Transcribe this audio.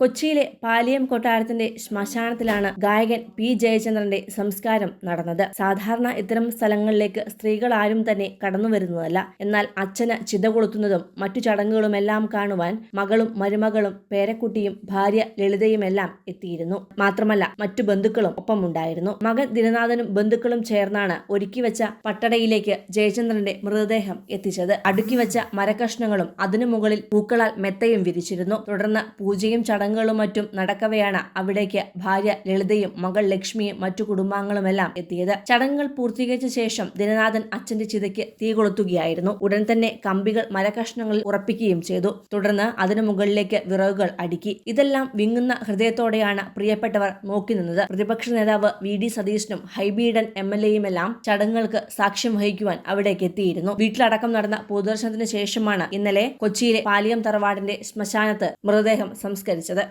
കൊച്ചിയിലെ പാലിയം കൊട്ടാരത്തിന്റെ ശ്മശാനത്തിലാണ് ഗായകൻ പി ജയചന്ദ്രന്റെ സംസ്കാരം നടന്നത്. സാധാരണ ഇത്തരം സ്ഥലങ്ങളിലേക്ക് സ്ത്രീകൾ ആരും തന്നെ കടന്നു വരുന്നതല്ല. എന്നാൽ അച്ഛന് ചിത കൊളുത്തുന്നതും മറ്റു ചടങ്ങുകളുമെല്ലാം കാണുവാൻ മകളും മരുമകളും പേരക്കുട്ടിയും ഭാര്യ ലളിതയുമെല്ലാം എത്തിയിരുന്നു. മാത്രമല്ല മറ്റു ബന്ധുക്കളും ഒപ്പമുണ്ടായിരുന്നു. മകൻ ദിനനാഥനും ബന്ധുക്കളും ചേർന്നാണ് ഒരുക്കി വെച്ച പട്ടടയിലേക്ക് ജയചന്ദ്രന്റെ മൃതദേഹം എത്തിച്ചത്. അടുക്കി വെച്ച മരകഷ്ണങ്ങളും അതിനു മുകളിൽ പൂക്കളാൽ മെത്തയും വിരിച്ചിരുന്നു. തുടർന്ന് പൂജയും ചടങ്ങുകളും മറ്റും നടക്കവെയാണ് അവിടേക്ക് ഭാര്യ ലളിതയും മകൾ ലക്ഷ്മിയും മറ്റു കുടുംബാംഗങ്ങളുമെല്ലാം എത്തിയത്. ചടങ്ങുകൾ പൂർത്തീകരിച്ച ശേഷം ദിനനാഥൻ അച്ഛന്റെ ചിതയ്ക്ക് തീ കൊളുത്തുകയായിരുന്നു. ഉടൻ തന്നെ കമ്പികൾ മരകഷ്ണങ്ങളിൽ ഉറപ്പിക്കുകയും ചെയ്തു. തുടർന്ന് അതിനു മുകളിലേക്ക് വിറകുകൾ അടുക്കി. ഇതെല്ലാം വിങ്ങുന്ന ഹൃദയത്തോടെയാണ് പ്രിയപ്പെട്ടവർ നോക്കി നിന്നത്. പ്രതിപക്ഷ നേതാവ് വി. ഡി. സതീശനും ഹൈബീഡൻ എം എൽ എയുമെല്ലാം ചടങ്ങുകൾക്ക് സാക്ഷ്യം വഹിക്കുവാൻ അവിടേക്ക് എത്തിയിരുന്നു. വീട്ടിലടക്കം നടന്ന പൊതുദർശനത്തിന് ശേഷമാണ് ഇന്നലെ കൊച്ചിയിലെ പാലിയം തറവാടിന്റെ ശ്മശാനത്ത് മൃതദേഹം സംസ്കരിച്ചത്.